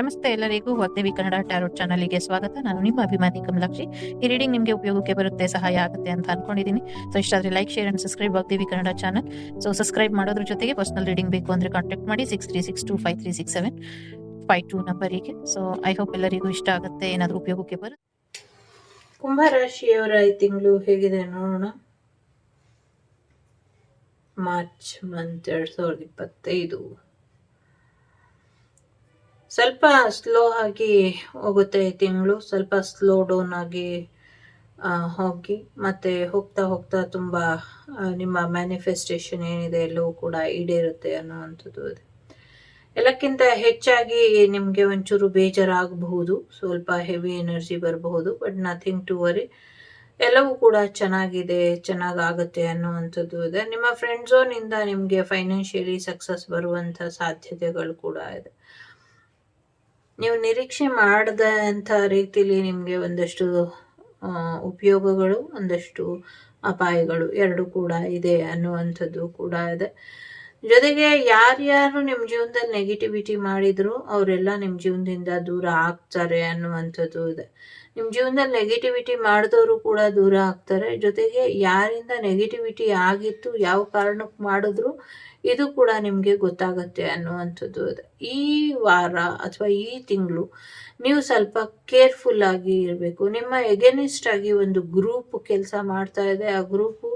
ನಮಸ್ತೆ ಎಲ್ಲರಿಗೂ ವಾಗ್ದೇವಿ ಕನ್ನಡ ಟ್ಯಾರೋಟ್ ಚಾನಲ್ಗೆ ಸ್ವಾಗತ. ನಾನು ನಿಮ್ಮ ಅಭಿಮಾನಿ ಕಮಲಾಕ್ಷಿ. ಈ ರೀಡಿಂಗ್ ನಿಮಗೆ ಉಪಯೋಗಕ್ಕೆ ಬರುತ್ತೆ, ಸಹಾಯ ಆಗುತ್ತೆ ಅಂತ ಅನ್ಕೊಂಡಿದ್ದೀನಿ. So ಇಷ್ಟಾದ್ರೆ like share and subscribe Vagdevi Kannada channel. So subscribe ಮಾಡೋದ್ರ ಜೊತೆಗೆ ಪರ್ಸನಲ್ ರೀಡಿಂಗ್ ಬೇಕು ಅಂದ್ರೆ ಕಾಂಟ್ಯಾಕ್ಟ್ ಮಾಡಿ six three six two five three six seven five two ನಂಬರಿಗೆ ಸೊ ಐ ಹೋಪ್ ಎಲ್ಲರಿಗೂ ಇಷ್ಟ ಆಗುತ್ತೆ, ಏನಾದರೂ ಉಪಯೋಗಕ್ಕೆ ಬರುತ್ತೆ ಕುಂಭರಾಶಿಯವರ ಈ ತಿಂಗಳು ಹೇಗಿದೆ ನೋಡೋಣ. ಮಾರ್ಚ್ ಮಂತ್ ಎರಡ್ ಸಾವಿರದ ಇಪ್ಪತ್ತೈದು. ಸ್ವಲ್ಪ ಸ್ಲೋ ಆಗಿ ಹೋಗುತ್ತೆ ಈ ತಿಂಗಳು. ಸ್ವಲ್ಪ ಸ್ಲೋ ಡೌನ್ ಆಗಿ ಹೋಗಿ. ಮತ್ತೆ ಹೋಗ್ತಾ ಹೋಗ್ತಾ ತುಂಬ ನಿಮ್ಮ ಮ್ಯಾನಿಫೆಸ್ಟೇಷನ್ ಏನಿದೆ ಎಲ್ಲವೂ ಕೂಡ ಈಡೇರುತ್ತೆ ಅನ್ನುವಂಥದ್ದು ಇದೆ ಎಲ್ಲಕ್ಕಿಂತ ಹೆಚ್ಚಾಗಿ ನಿಮಗೆ ಒಂಚೂರು ಬೇಜಾರಾಗಬಹುದು. ಸ್ವಲ್ಪ ಹೆವಿ ಎನರ್ಜಿ ಬರಬಹುದು. ಬಟ್ ನಥಿಂಗ್ ಟು ವರಿ ಎಲ್ಲವೂ ಕೂಡ ಚೆನ್ನಾಗಿದೆ, ಚೆನ್ನಾಗಾಗುತ್ತೆ ಅನ್ನುವಂಥದ್ದು ಇದೆ ನಿಮ್ಮ ಫ್ರೆಂಡ್ ಝೋನಿಂದ ನಿಮಗೆ ಫೈನಾನ್ಷಿಯಲಿ ಸಕ್ಸಸ್ ಬರುವಂಥ ಸಾಧ್ಯತೆಗಳು ಕೂಡ ಇದೆ. ನೀವು ನಿರೀಕ್ಷೆ ಮಾಡದಂಥ ರೀತಿಯಲ್ಲಿ ನಿಮಗೆ ಒಂದಷ್ಟು ಉಪಯೋಗಗಳು, ಒಂದಷ್ಟು ಅಪಾಯಗಳು ಎರಡು ಕೂಡ ಇದೆ ಅನ್ನುವಂಥದ್ದು ಕೂಡ ಇದೆ. ಜೊತೆಗೆ ಯಾರ್ಯಾರು ನಿಮ್ಮ ಜೀವನದಲ್ಲಿ ನೆಗೆಟಿವಿಟಿ ಮಾಡಿದ್ರು, ಅವರೆಲ್ಲ ನಿಮ್ಮ ಜೀವನದಿಂದ ದೂರ ಆಗ್ತಾರೆ ಅನ್ನುವಂಥದ್ದು ಇದೆ. ನಿಮ್ಮ ಜೀವನದಲ್ಲಿ ನೆಗೆಟಿವಿಟಿ ಮಾಡಿದವರು ಕೂಡ ದೂರ ಆಗ್ತಾರೆ. ಜೊತೆಗೆ ಯಾರಿಂದ ನೆಗೆಟಿವಿಟಿ ಆಗಿತ್ತು, ಯಾವ ಕಾರಣಕ್ಕೆ ಮಾಡಿದ್ರು, ಇದು ಕೂಡ ನಿಮಗೆ ಗೊತ್ತಾಗುತ್ತೆ ಅನ್ನುವಂಥದ್ದು ಈ ವಾರ ಅಥವಾ ಈ ತಿಂಗಳು ನೀವು ಸ್ವಲ್ಪ ಕೇರ್ಫುಲ್ ಆಗಿ ಇರಬೇಕು. ನಿಮ್ಮ ಎಗೇನಿಸ್ಟ್ ಆಗಿ ಒಂದು ಗ್ರೂಪ್ ಕೆಲಸ ಮಾಡ್ತಾ ಇದೆ. ಆ ಗ್ರೂಪು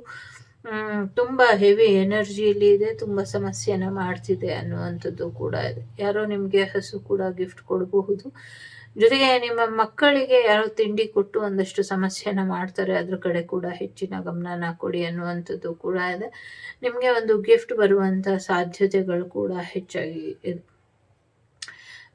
ತುಂಬ ಹೆವಿ ಎನರ್ಜಿಯಲ್ಲಿ ಇದೆ, ತುಂಬ ಸಮಸ್ಯೆನ ಮಾಡ್ತಿದೆ ಅನ್ನುವಂಥದ್ದು ಕೂಡ ಇದೆ. ಯಾರೋ ನಿಮಗೆ ಹಸು ಕೂಡ ಗಿಫ್ಟ್ ಕೊಡಬಹುದು. ಜೊತೆಗೆ ನಿಮ್ಮ ಮಕ್ಕಳಿಗೆ ಯಾರೋ ತಿಂಡಿ ಕೊಟ್ಟು ಒಂದಷ್ಟು ಸಮಸ್ಯೆನ ಮಾಡ್ತಾರೆ, ಅದ್ರ ಕಡೆ ಕೂಡ ಹೆಚ್ಚಿನ ಗಮನನ ಕೊಡಿ ಅನ್ನುವಂಥದ್ದು ಕೂಡ ಇದೆ. ನಿಮಗೆ ಒಂದು ಗಿಫ್ಟ್ ಬರುವಂಥ ಸಾಧ್ಯತೆಗಳು ಕೂಡ ಹೆಚ್ಚಾಗಿ ಇದೆ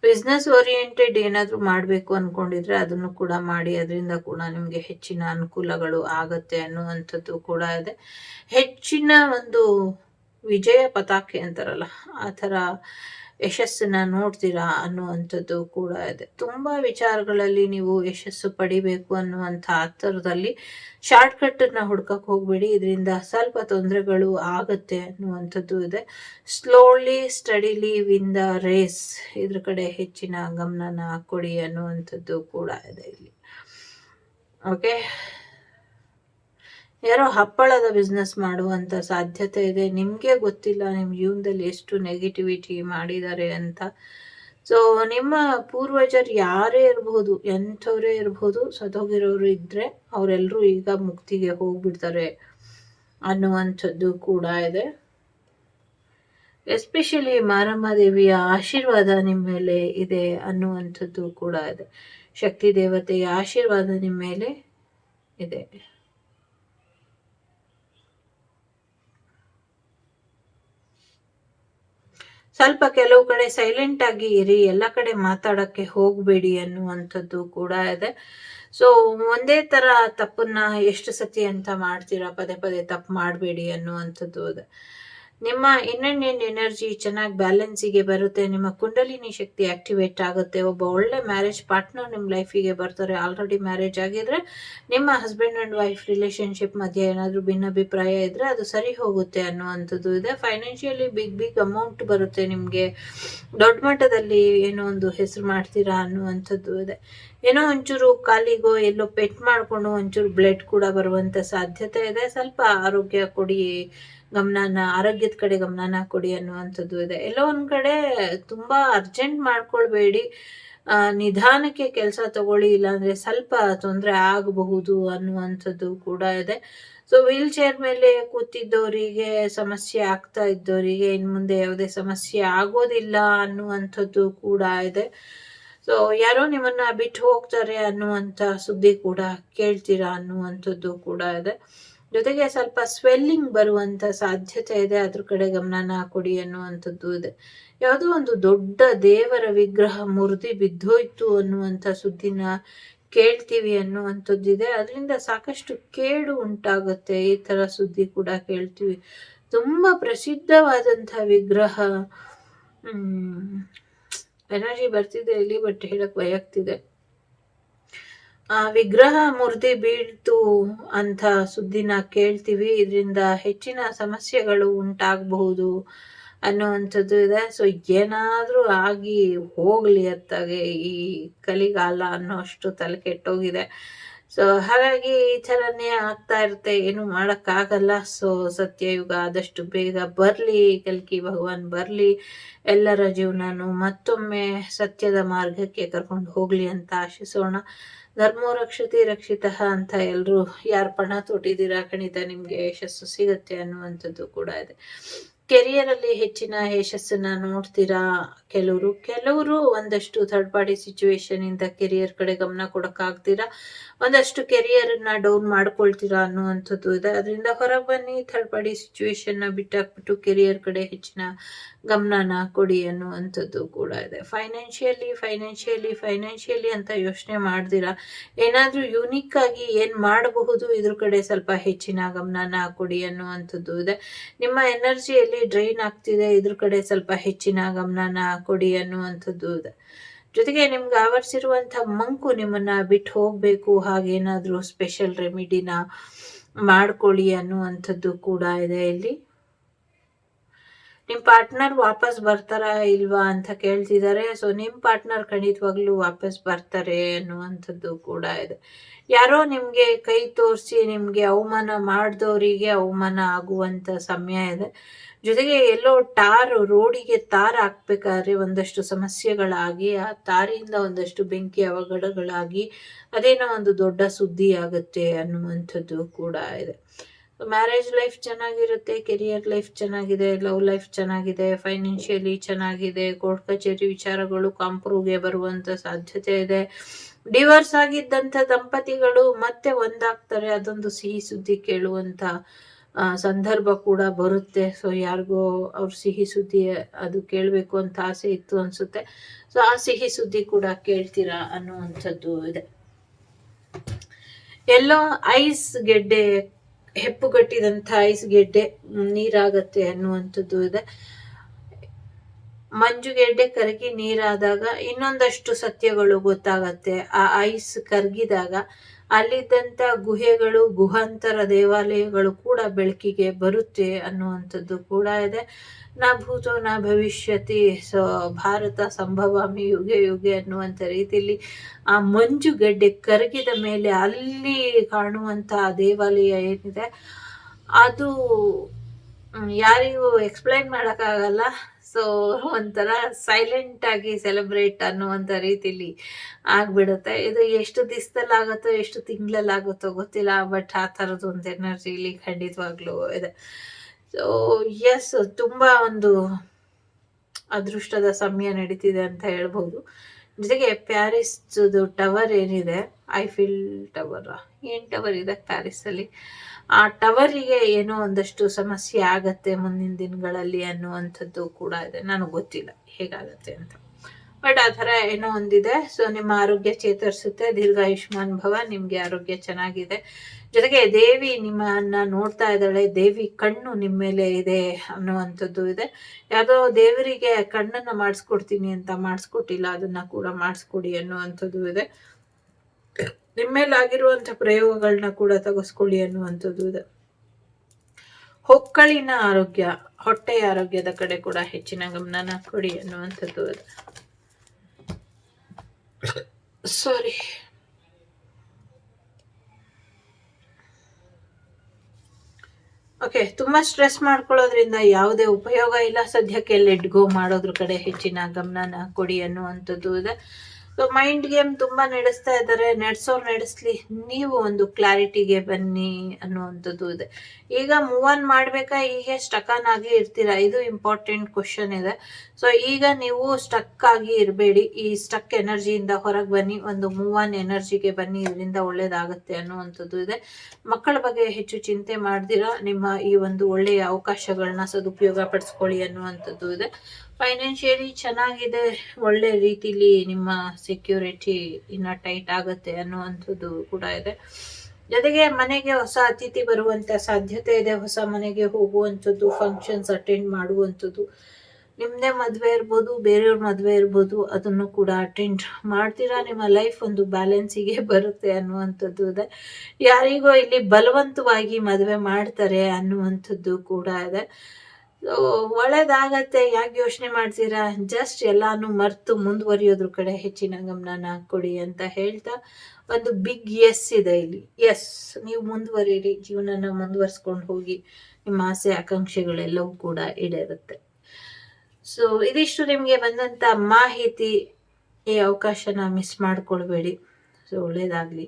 ಬಿಸ್ನೆಸ್ ಓರಿಯೆಂಟೆಡ್ ಏನಾದರೂ ಮಾಡಬೇಕು ಅಂದ್ಕೊಂಡಿದ್ರೆ ಅದನ್ನು ಕೂಡ ಮಾಡಿ, ಅದರಿಂದ ಕೂಡ ನಿಮಗೆ ಹೆಚ್ಚಿನ ಅನುಕೂಲಗಳು ಆಗತ್ತೆ ಅನ್ನುವಂಥದ್ದು ಕೂಡ ಇದೆ. ಹೆಚ್ಚಿನ ಒಂದು ವಿಜಯ ಪತಾಕೆ ಅಂತಾರಲ್ಲ, ಆ ಥರ ಯಶಸ್ಸನ್ನ ನೋಡ್ತೀರಾ ಅನ್ನುವಂಥದ್ದು ಕೂಡ ಇದೆ. ತುಂಬ ವಿಚಾರಗಳಲ್ಲಿ ನೀವು ಯಶಸ್ಸು ಪಡಿಬೇಕು ಅನ್ನುವಂಥ ಆತರದಲ್ಲಿ ಶಾರ್ಟ್ಕಟ್ಟನ್ನು ಹುಡ್ಕಕ್ಕೆ ಹೋಗಬೇಡಿ. ಇದರಿಂದ ಸ್ವಲ್ಪ ತೊಂದರೆಗಳು ಆಗುತ್ತೆ ಅನ್ನುವಂಥದ್ದು ಇದೆ. Slowly steadily win the race ಇದ್ರ ಕಡೆ ಹೆಚ್ಚಿನ ಗಮನನ ಕೊಡಿ ಅನ್ನುವಂಥದ್ದು ಕೂಡ ಇದೆ ಇಲ್ಲಿ. ಓಕೆ ಯಾರೋ ಹಪ್ಪಳದ ಬಿಸ್ನೆಸ್ ಮಾಡುವಂಥ ಸಾಧ್ಯತೆ ಇದೆ. ನಿಮಗೆ ಗೊತ್ತಿಲ್ಲ ನಿಮ್ಮ ಜೀವನದಲ್ಲಿ ಎಷ್ಟು ನೆಗೆಟಿವಿಟಿ ಮಾಡಿದ್ದಾರೆ ಅಂತ. ಸೊ ನಿಮ್ಮ ಪೂರ್ವಜರು ಯಾರೇ ಇರಬಹುದು ಎಂಥವರೇ ಇರಬಹುದು ಸದೋಗಿರೋರು ಇದ್ದರೆ ಅವರೆಲ್ಲರೂ ಈಗ ಮುಕ್ತಿಗೆ ಹೋಗ್ಬಿಡ್ತಾರೆ ಅನ್ನುವಂಥದ್ದು ಕೂಡ ಇದೆ. ಎಸ್ಪೆಷಲಿ ಮಾರಮ್ಮ ದೇವಿಯ ಆಶೀರ್ವಾದ ನಿಮ್ಮ ಮೇಲೆ ಇದೆ ಅನ್ನುವಂಥದ್ದು ಕೂಡ ಇದೆ. ಶಕ್ತಿ ದೇವತೆಯ ಆಶೀರ್ವಾದ ನಿಮ್ಮ ಮೇಲೆ ಇದೆ. ಸ್ವಲ್ಪ ಕೆಲವು ಕಡೆ ಸೈಲೆಂಟ್ ಆಗಿ ಇರಿ, ಎಲ್ಲ ಕಡೆ ಮಾತಾಡಕ್ಕೆ ಹೋಗಬೇಡಿ ಅನ್ನುವಂಥದ್ದು ಕೂಡ ಇದೆ. ಸೊ ಒಂದೇ ತರ ತಪ್ಪನ್ನ ಎಷ್ಟು ಸತಿ ಅಂತ ಮಾಡ್ತೀರಾ? ಪದೇ ಪದೇ ತಪ್ಪು ಮಾಡಬೇಡಿ ಅನ್ನುವಂಥದ್ದು ಇದೆ. ನಿಮ್ಮ ಇನ್ ಅಂಡ್ ಎನರ್ಜಿ ಚೆನ್ನಾಗಿ ಬ್ಯಾಲೆನ್ಸಿಗೆ ಬರುತ್ತೆ, ನಿಮ್ಮ ಕುಂಡಲಿನಿ ಶಕ್ತಿ ಆಕ್ಟಿವೇಟ್ ಆಗುತ್ತೆ, ಒಬ್ಬ ಒಳ್ಳೆ ಮ್ಯಾರೇಜ್ ಪಾರ್ಟ್ನರ್ ನಿಮ್ಮ ಲೈಫಿಗೆ ಬರ್ತಾರೆ ಆಲ್ರೆಡಿ ಮ್ಯಾರೇಜ್ ಆಗಿದ್ರೆ ನಿಮ್ಮ ಹಸ್ಬೆಂಡ್ ಆ್ಯಂಡ್ ವೈಫ್ ರಿಲೇಷನ್ಶಿಪ್ ಮಧ್ಯೆ ಏನಾದರೂ ಭಿನ್ನಾಭಿಪ್ರಾಯ ಇದ್ದರೆ ಅದು ಸರಿ ಹೋಗುತ್ತೆ ಅನ್ನುವಂಥದ್ದು ಇದೆ. ಫೈನಾನ್ಷಿಯಲಿ ಬಿಗ್ ಬಿಗ್ ಅಮೌಂಟ್ ಬರುತ್ತೆ ನಿಮಗೆ. ದೊಡ್ಡ ಮಟ್ಟದಲ್ಲಿ ಏನೋ ಒಂದು ಹೆಸರು ಮಾಡ್ತೀರಾ ಅನ್ನುವಂಥದ್ದು ಇದೆ. ಏನೋ ಒಂಚೂರು ಕಾಲಿಗೋ ಎಲ್ಲೋ ಪೆಟ್ ಮಾಡಿಕೊಂಡು ಒಂಚೂರು ಬ್ಲಡ್ ಕೂಡ ಬರುವಂಥ ಸಾಧ್ಯತೆ ಇದೆ. ಸ್ವಲ್ಪ ಆರೋಗ್ಯ ಕೊಡಿ, ಗಮನನ, ಆರೋಗ್ಯದ ಕಡೆ ಗಮನನ ಕೊಡಿ ಅನ್ನುವಂಥದ್ದು ಇದೆ. ಎಲ್ಲೋ ಒಂದು ಕಡೆ ತುಂಬ ಅರ್ಜೆಂಟ್ ಮಾಡ್ಕೊಳ್ಬೇಡಿ. ನಿಧಾನಕ್ಕೆ ಕೆಲಸ ತಗೊಳ್ಳಿ, ಇಲ್ಲಾಂದರೆ ಸ್ವಲ್ಪ ತೊಂದರೆ ಆಗಬಹುದು ಅನ್ನುವಂಥದ್ದು ಕೂಡ ಇದೆ. ಸೊ ವೀಲ್ ಚೇರ್ ಮೇಲೆ ಕೂತಿದ್ದವರಿಗೆ ಸಮಸ್ಯೆ ಆಗ್ತಾ ಇದ್ದವರಿಗೆ ಇನ್ನು ಮುಂದೆ ಯಾವುದೇ ಸಮಸ್ಯೆ ಆಗೋದಿಲ್ಲ ಅನ್ನುವಂಥದ್ದು ಕೂಡ ಇದೆ. ಸೊ ಯಾರೋ ನಿಮ್ಮನ್ನ ಬಿಟ್ಟು ಹೋಗ್ತಾರೆ ಅನ್ನುವಂಥ ಸುದ್ದಿ ಕೂಡ ಕೇಳ್ತೀರಾ ಅನ್ನುವಂಥದ್ದು ಕೂಡ ಇದೆ. ಜೊತೆಗೆ ಸ್ವಲ್ಪ ಸ್ವೆಲ್ಲಿಂಗ್ ಬರುವಂತ ಸಾಧ್ಯತೆ ಇದೆ. ಅದ್ರ ಕಡೆ ಗಮನನ ಕೊಡಿ ಅನ್ನುವಂಥದ್ದು ಇದೆ. ಯಾವುದೋ ಒಂದು ದೊಡ್ಡ ದೇವರ ವಿಗ್ರಹ ಮುರಿದಿ ಬಿದ್ದೋಯ್ತು ಅನ್ನುವಂಥ ಸುದ್ದಿನ ಕೇಳ್ತೀವಿ ಅನ್ನುವಂಥದ್ದಿದೆ ಅದರಿಂದ ಸಾಕಷ್ಟು ಕೇಡು ಉಂಟಾಗುತ್ತೆ ಈ ಥರ ಸುದ್ದಿ ಕೂಡ ಕೇಳ್ತೀವಿ. ತುಂಬ ಪ್ರಸಿದ್ಧವಾದಂಥ ವಿಗ್ರಹ ಎನರ್ಜಿ ಬರ್ತಿದೆ ಇಲ್ಲಿ ಬಟ್ ಹೇಳಕ್ ಭಯ ಆಗ್ತಿದೆ. ಆ, ವಿಗ್ರಹ ಮೂರ್ತಿ ಬೀಳ್ತು ಅಂತ ಸುದ್ದಿನ ಕೇಳ್ತೀವಿ. ಇದರಿಂದ ಹೆಚ್ಚಿನ ಸಮಸ್ಯೆಗಳು ಉಂಟಾಗಬಹುದು ಅನ್ನುವಂಥದ್ದು ಇದೆ. ಸೊ ಏನಾದರೂ ಆಗಿ ಹೋಗಲಿ ಅತ್ತಾಗೆ ಈ ಕಲಿಗಾಲ ಅನ್ನೋ ಅಷ್ಟು ತಲೆ ಕೆಟ್ಟೋಗಿದೆ. ಸೊ ಹಾಗಾಗಿ ಈ ಥರನೇ ಆಗ್ತಾ ಇರುತ್ತೆ. ಏನು ಮಾಡೋಕ್ಕಾಗಲ್ಲ. ಸೊ ಸತ್ಯಯುಗ ಆದಷ್ಟು ಬೇಗ ಬರಲಿ. ಕಲ್ಕಿ ಭಗವಾನ್ ಬರಲಿ. ಎಲ್ಲರ ಜೀವನನು ಮತ್ತೊಮ್ಮೆ ಸತ್ಯದ ಮಾರ್ಗಕ್ಕೆ ಕರ್ಕೊಂಡು ಹೋಗಲಿ ಅಂತ ಆಶಿಸೋಣ. ಧರ್ಮೋ ರಕ್ಷತಿ ರಕ್ಷಿತ ಅಂತ ಎಲ್ಲರೂ ಯಾರು ಪಣ ತೊಟ್ಟಿದ್ದೀರಾ ಖಂಡಿತ ನಿಮಗೆ ಯಶಸ್ಸು ಸಿಗುತ್ತೆ ಅನ್ನುವಂಥದ್ದು ಕೂಡ ಇದೆ. ಕೆರಿಯರಲ್ಲಿ ಹೆಚ್ಚಿನ ಯಶಸ್ಸನ್ನ ನೋಡ್ತೀರಾ ಕೆಲವರು? ಕೆಲವರು ಒಂದಷ್ಟು ಥರ್ಡ್ ಪಾರ್ಟಿ ಸಿಚುವೇಶನ್ ಇಂದ ಕೆರಿಯರ್ ಕಡೆ ಗಮನ ಕೊಡಕ್ಕಾಗ್ತೀರಾ? ಒಂದಷ್ಟು ಕೆರಿಯರ್ನ ಡೌನ್ ಮಾಡ್ಕೊಳ್ತೀರಾ ಅನ್ನುವಂಥದ್ದು ಇದೆ. ಅದರಿಂದ ಹೊರಗೆ ಬನ್ನಿ ಥರ್ಡ್ ಪಾರ್ಟಿ ಸಿಚುವೇಶನ್ನ ಬಿಟ್ಟಾಕ್ಬಿಟ್ಟು ಕೆರಿಯರ್ ಕಡೆ ಹೆಚ್ಚಿನ ಗಮನನ ಕೊಡಿ ಅನ್ನುವಂಥದ್ದು ಕೂಡ ಇದೆ. ಫೈನಾನ್ಷಿಯಲಿ ಫೈನಾನ್ಷಿಯಲಿ ಫೈನಾನ್ಷಿಯಲಿ ಅಂತ ಯೋಚನೆ ಮಾಡ್ದಿರಾ? ಏನಾದರೂ ಯೂನಿಕ್ ಆಗಿ ಏನು ಮಾಡಬಹುದು? ಇದ್ರ ಕಡೆ ಸ್ವಲ್ಪ ಹೆಚ್ಚಿನ ಗಮನನ ಕೊಡಿ ಅನ್ನುವಂಥದ್ದು ಇದೆ. ನಿಮ್ಮ ಎನರ್ಜಿಯಲ್ಲಿ ಡ್ರೈನ್ ಆಗ್ತಿದೆ, ಇದ್ರ ಕಡೆ ಸ್ವಲ್ಪ ಹೆಚ್ಚಿನ ಗಮನನ ಕೊಡಿ ಅನ್ನುವಂಥದ್ದು ಇದೆ. ಜೊತೆಗೆ ನಿಮ್ಗೆ ಆವರಿಸಿರುವಂಥ ಮಂಕು ನಿಮ್ಮನ್ನ ಬಿಟ್ಟು ಹೋಗಬೇಕು ಹಾಗೇನಾದರೂ ಸ್ಪೆಷಲ್ ರೆಮಿಡಿನ ಮಾಡ್ಕೊಳ್ಳಿ ಅನ್ನುವಂಥದ್ದು ಕೂಡ ಇದೆ ಇಲ್ಲಿ. ನಿಮ್ ಪಾರ್ಟ್ನರ್ ವಾಪಸ್ ಬರ್ತಾರಾ ಇಲ್ವಾ ಅಂತ ಕೇಳ್ತಿದ್ದಾರೆ ಸೊ ನಿಮ್ಮ ಪಾರ್ಟ್ನರ್ ಖಂಡಿತವಾಗ್ಲೂ ವಾಪಸ್ ಬರ್ತಾರೆ ಅನ್ನುವಂಥದ್ದು ಕೂಡ ಇದೆ. ಯಾರೋ ನಿಮಗೆ ಕೈ ತೋರಿಸಿ ನಿಮಗೆ ಅವಮಾನ ಮಾಡಿದವರಿಗೆ ಅವಮಾನ ಆಗುವಂಥ ಸಮಯ ಇದೆ. ಜೊತೆಗೆ ಎಲ್ಲೋ ಟಾರ್, ರೋಡಿಗೆ ತಾರ್ ಹಾಕ್ಬೇಕಾದ್ರೆ ಒಂದಷ್ಟು ಸಮಸ್ಯೆಗಳಾಗಿ, ಆ ತಾರಿಂದ ಒಂದಷ್ಟು ಬೆಂಕಿ ಅವಘಡಗಳಾಗಿ ಅದೇನೋ ಒಂದು ದೊಡ್ಡ ಸುದ್ದಿ ಆಗುತ್ತೆ ಅನ್ನುವಂಥದ್ದು ಕೂಡ ಇದೆ. ಮ್ಯಾರೇಜ್ ಲೈಫ್ ಚೆನ್ನಾಗಿರುತ್ತೆ ಕೆರಿಯರ್ ಲೈಫ್ ಚೆನ್ನಾಗಿದೆ ಲವ್ ಲೈಫ್ ಚೆನ್ನಾಗಿದೆ ಫೈನಾನ್ಷಿಯಲಿ ಚೆನ್ನಾಗಿದೆ ಕೋರ್ಟ್ ಕಚೇರಿ ವಿಚಾರಗಳು ಕಾಂಪ್ರೂವ್ಗೆ ಬರುವಂತ ಸಾಧ್ಯತೆ ಇದೆ. ಡಿವೋರ್ಸ್ ಆಗಿದ್ದಂಥ ದಂಪತಿಗಳು ಮತ್ತೆ ಒಂದಾಗ್ತಾರೆ, ಅದೊಂದು ಸಿಹಿ ಸುದ್ದಿ ಕೇಳುವಂತ ಸಂದರ್ಭ ಕೂಡ ಬರುತ್ತೆ. ಸೊ ಯಾರಿಗೋ ಅವ್ರ ಸಿಹಿ ಸುದ್ದಿ ಅದು ಕೇಳಬೇಕು ಅಂತ ಆಸೆ ಇತ್ತು ಅನ್ಸುತ್ತೆ. ಸೊ ಆ ಸಿಹಿ ಸುದ್ದಿ ಕೂಡ ಕೇಳ್ತೀರಾ ಅನ್ನುವಂಥದ್ದು ಇದೆ. ಎಲ್ಲೋ ಐಸ್ ಗೆಡ್ಡೆ ಹೆಪ್ಪುಗಟ್ಟಿದಂಥ ಐಸ್ಗೆಡ್ಡೆ ನೀರಾಗತ್ತೆ ಅನ್ನುವಂಥದ್ದು ಇದೆ. ಮಂಜುಗೆಡ್ಡೆ ಕರಗಿ ನೀರಾದಾಗ ಇನ್ನೊಂದಷ್ಟು ಸತ್ಯಗಳು ಗೊತ್ತಾಗತ್ತೆ. ಆ ಐಸ್ ಕರಗಿದಾಗ ಅಲ್ಲಿದ್ದಂಥ ಗುಹೆಗಳು, ಗುಹಾಂತರ ದೇವಾಲಯಗಳು ಕೂಡ ಬೆಳಕಿಗೆ ಬರುತ್ತೆ ಅನ್ನುವಂಥದ್ದು ಕೂಡ ಇದೆ. ನಾ ಭೂತೋ ನಾ ಭವಿಷ್ಯತಿ, ಸೊ ಭಾರತ ಸಂಭವಾಮಿ ಯುಗೆ ಯುಗೆ ಅನ್ನುವಂಥ ರೀತಿಯಲ್ಲಿ ಆ ಮಂಜುಗಡ್ಡೆ ಕರಗಿದ ಮೇಲೆ ಅಲ್ಲಿ ಕಾಣುವಂಥ ದೇವಾಲಯ ಏನಿದೆ, ಅದು ಯಾರಿಗೂ ಎಕ್ಸ್ಪ್ಲೈನ್ ಮಾಡೋಕ್ಕಾಗಲ್ಲ. ಸೊ ಒಂಥರ ಸೈಲೆಂಟ್ ಆಗಿ ಸೆಲೆಬ್ರೇಟ್ ಅನ್ನುವಂಥ ರೀತಿಲಿ ಆಗ್ಬಿಡುತ್ತೆ. ಇದು ಎಷ್ಟು ದಿವಸದಲ್ಲಿ ಆಗುತ್ತೋ ಎಷ್ಟು ತಿಂಗಳಲ್ಲಿ ಆಗುತ್ತೋ ಗೊತ್ತಿಲ್ಲ ಬಟ್ ಆ ಥರದ್ದು ಒಂದು ಎನರ್ಜಿ ಇಲ್ಲಿ ಖಂಡಿತವಾಗ್ಲೂ ಇದೆ. ಸೊ ಎಸ್ ತುಂಬ ಒಂದು ಅದೃಷ್ಟದ ಸಮಯ ನಡೀತಿದೆ ಅಂತ ಹೇಳ್ಬೋದು. ಜೊತೆಗೆ ಪ್ಯಾರಿಸ್ದು ಟವರ್ ಏನಿದೆ? ಐಫಿಲ್ ಟವರ್ ಏನ್ ಟವರ್ ಇದೆ ಪ್ಯಾರಿಸಲ್ಲಿ ಆ ಟವರಿಗೆ ಏನೋ ಒಂದಷ್ಟು ಸಮಸ್ಯೆ ಆಗತ್ತೆ ಮುಂದಿನ ದಿನಗಳಲ್ಲಿ ಅನ್ನುವಂಥದ್ದು ಕೂಡ ಇದೆ. ನನಗೆ ಗೊತ್ತಿಲ್ಲ ಹೇಗಾಗತ್ತೆ ಅಂತ. ಬಟ್ ಆ ಥರ ಏನೋ ಒಂದಿದೆ. ಸೊ ನಿಮ್ಮ ಆರೋಗ್ಯ ಚೇತರಿಸುತ್ತೆ. ದೀರ್ಘಾಯುಷ್ಮಾನ್ ಭವ ನಿಮ್ಗೆ ಆರೋಗ್ಯ ಚೆನ್ನಾಗಿದೆ. ಜೊತೆಗೆ ದೇವಿ ನಿಮ್ಮನ್ನ ನೋಡ್ತಾ ಇದ್ದಾಳೆ. ದೇವಿ ಕಣ್ಣು ನಿಮ್ಮ ಮೇಲೆ ಇದೆ ಅನ್ನುವಂಥದ್ದು ಇದೆ. ಯಾವುದೋ ದೇವರಿಗೆ ಕಣ್ಣನ್ನು ಮಾಡಿಸ್ಕೊಡ್ತೀನಿ ಅಂತ ಮಾಡಿಸ್ಕೊಟ್ಟಿಲ್ಲ. ಅದನ್ನ ಕೂಡ ಮಾಡಿಸ್ಕೊಡಿ ಅನ್ನುವಂಥದ್ದು ಇದೆ. ನಿಮ್ಮ ಮೇಲೆ ಆಗಿರುವಂಥ ಪ್ರಯೋಗಗಳನ್ನ ಕೂಡ ತಗಸ್ಕೊಳ್ಳಿ ಅನ್ನುವಂಥದ್ದು ಇದೆ. ಹೊಕ್ಕಳಿನ ಆರೋಗ್ಯ ಹೊಟ್ಟೆಯ ಆರೋಗ್ಯದ ಕಡೆ ಕೂಡ ಹೆಚ್ಚಿನ ಗಮನನ ಕೊಡಿ ಅನ್ನುವಂಥದ್ದು ಇದೆ. ಸಾರಿ ಓಕೆ ತುಂಬಾ ಸ್ಟ್ರೆಸ್ ಮಾಡ್ಕೊಳ್ಳೋದ್ರಿಂದ ಯಾವುದೇ ಉಪಯೋಗ ಇಲ್ಲ. ಸದ್ಯಕ್ಕೆ ಲೆಟ್ ಗೋ ಮಾಡೋದ್ರ ಕಡೆ ಹೆಚ್ಚಿನ ಗಮನನ ಕೊಡಿ ಅನ್ನುವಂಥದ್ದು ಇದೆ. ಸೊ ಮೈಂಡ್ ಗೇಮ್ ತುಂಬಾ ನಡೆಸ್ತಾ ಇದ್ದಾರೆ. ನಡೆಸೋರು ನಡೆಸ್ಲಿ. ನೀವು ಒಂದು ಕ್ಲಾರಿಟಿಗೆ ಬನ್ನಿ ಅನ್ನುವಂಥದ್ದು ಇದೆ. ಈಗ ಮೂವ್ ಆನ್ ಮಾಡ್ಬೇಕಾ? ಹೀಗೆ ಸ್ಟಕ್ ಆನ್ ಆಗಿ ಇರ್ತೀರಾ? ಇದು ಇಂಪಾರ್ಟೆಂಟ್ ಕ್ವಶನ್ ಇದೆ. ಸೊ ಈಗ ನೀವು ಸ್ಟಕ್ ಆಗಿ ಇರಬೇಡಿ. ಈ ಸ್ಟಕ್ ಎನರ್ಜಿಯಿಂದ ಹೊರಗೆ ಬನ್ನಿ. ಒಂದು ಮೂವ್ ಆನ್ ಎನರ್ಜಿಗೆ ಬನ್ನಿ. ಇದರಿಂದ ಒಳ್ಳೇದಾಗುತ್ತೆ ಅನ್ನುವಂಥದ್ದು ಇದೆ. ಮಕ್ಕಳ ಬಗ್ಗೆ ಹೆಚ್ಚು ಚಿಂತೆ ಮಾಡ್ದಿರಾ ನಿಮ್ಮ ಈ ಒಂದು ಒಳ್ಳೆಯ ಅವಕಾಶಗಳನ್ನ ಸದುಪಯೋಗ ಪಡಿಸ್ಕೊಳ್ಳಿ ಅನ್ನುವಂಥದ್ದು ಇದೆ. ಫೈನಾನ್ಷಿಯಲಿ ಚೆನ್ನಾಗಿದೆ, ಒಳ್ಳೆ ರೀತಿಲಿ ನಿಮ್ಮ ಸೆಕ್ಯೂರಿಟಿ ಇನ್ನ ಟೈಟ್ ಆಗುತ್ತೆ ಅನ್ನುವಂಥದ್ದು ಕೂಡ ಇದೆ. ಜೊತೆಗೆ ಮನೆಗೆ ಹೊಸ ಅತಿಥಿ ಬರುವಂತ ಸಾಧ್ಯತೆ ಇದೆ, ಹೊಸ ಮನೆಗೆ ಹೋಗುವಂಥದ್ದು ಫಂಕ್ಷನ್ಸ್ ಅಟೆಂಡ್ ಮಾಡುವಂಥದ್ದು. ನಿಮ್ಮದೇ ಮದುವೆ ಇರ್ಬೋದು, ಬೇರೆಯವ್ರ ಮದುವೆ ಇರ್ಬೋದು, ಅದನ್ನು ಕೂಡ ಅಟೆಂಡ್ ಮಾಡ್ತೀರಾ? ನಿಮ್ಮ ಲೈಫ್ ಒಂದು ಬ್ಯಾಲೆನ್ಸಿಗೆ ಬರುತ್ತೆ ಅನ್ನುವಂಥದ್ದು ಇದೆ. ಯಾರಿಗೋ ಇಲ್ಲಿ ಬಲವಂತವಾಗಿ ಮದುವೆ ಮಾಡ್ತಾರೆ ಅನ್ನುವಂಥದ್ದು ಕೂಡ ಇದೆ. ಒಳ್ಳೇದಾಗತ್ತೆ, ಯಾಕೆ ಯೋಚನೆ ಮಾಡ್ತೀರಾ? ಜಸ್ಟ್ ಎಲ್ಲಾನು ಮರ್ತು ಮುಂದುವರಿಯೋದ್ರ ಕಡೆ ಹೆಚ್ಚಿನ ಗಮನನ ಕೊಡಿ ಅಂತ ಹೇಳ್ತಾ ಒಂದು ಬಿಗ್ ಎಸ್ ಇದೆ ಇಲ್ಲಿ. ಎಸ್ ನೀವು ಮುಂದುವರಿಯಿರಿ ಜೀವನನ ಮುಂದುವರಿಸ್ಕೊಂಡು ಹೋಗಿ, ನಿಮ್ಮ ಆಸೆ, ಆಕಾಂಕ್ಷೆಗಳೆಲ್ಲವೂ ಕೂಡ ಈಡೇರುತ್ತೆ. ಸೊ ಇದಿಷ್ಟು ನಿಮಗೆ ಬಂದಂತ ಮಾಹಿತಿ, ಈ ಅವಕಾಶನ ಮಿಸ್ ಮಾಡ್ಕೊಳ್ಬೇಡಿ. ಸೊ ಒಳ್ಳೇದಾಗ್ಲಿ.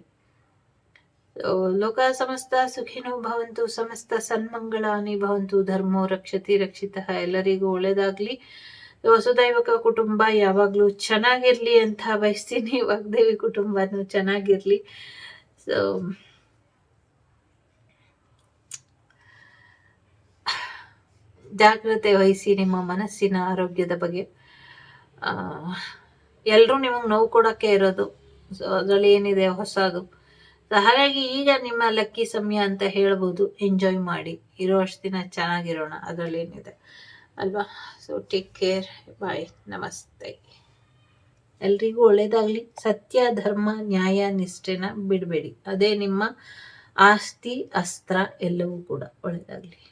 ಲೋಕ ಸಮಸ್ತ ಸುಖಿನೋ ಭವಂತು, ಸಮಸ್ತ ಸನ್ಮಂಗಳಾನಿ ಭವಂತು, ಧರ್ಮೋ ರಕ್ಷತಿ ರಕ್ಷಿತ, ಎಲ್ಲರಿಗೂ ಒಳ್ಳೇದಾಗ್ಲಿ. ವಸುದೈವಕ ಕುಟುಂಬ, ಯಾವಾಗ್ಲೂ ಚೆನ್ನಾಗಿರ್ಲಿ ಅಂತ ಬಯಸ್ತೀನಿ. ವಾಗ್ದೇವಿ ಕುಟುಂಬನೂ ಚೆನ್ನಾಗಿರ್ಲಿ. ಸೊ ಜಾಗ್ರತೆ ವಹಿಸಿ ನಿಮ್ಮ ಮನಸ್ಸಿನ ಆರೋಗ್ಯದ ಬಗ್ಗೆ. ಎಲ್ಲರೂ ನಿಮಗೆ ನೋವು ಕೊಡೋಕ್ಕೆ ಇರೋದು. ಸೊ ಅದರಲ್ಲಿ ಏನಿದೆ? ಹೊಸದು. ಹಾಗಾಗಿ ಈಗ ನಿಮ್ಮ ಲಕ್ಕಿ ಸಮಯ ಅಂತ ಹೇಳ್ಬೋದು. ಎಂಜಾಯ್ ಮಾಡಿ. ಇರೋ ಅಷ್ಟು ದಿನ ಚೆನ್ನಾಗಿರೋಣ. ಅದರಲ್ಲಿ ಏನಿದೆ ಅಲ್ವಾ? ಸೊ ಟೇಕ್ ಕೇರ್ ಬಾಯ್ ನಮಸ್ತೆ. ಎಲ್ರಿಗೂ ಒಳ್ಳೇದಾಗಲಿ. ಸತ್ಯ, ಧರ್ಮ, ನ್ಯಾಯ, ನಿಷ್ಠೆನ ಬಿಡಬೇಡಿ. ಅದೇ ನಿಮ್ಮ ಆಸ್ತಿ, ಅಸ್ತ್ರ ಎಲ್ಲವೂ ಕೂಡ ಒಳ್ಳೇದಾಗಲಿ.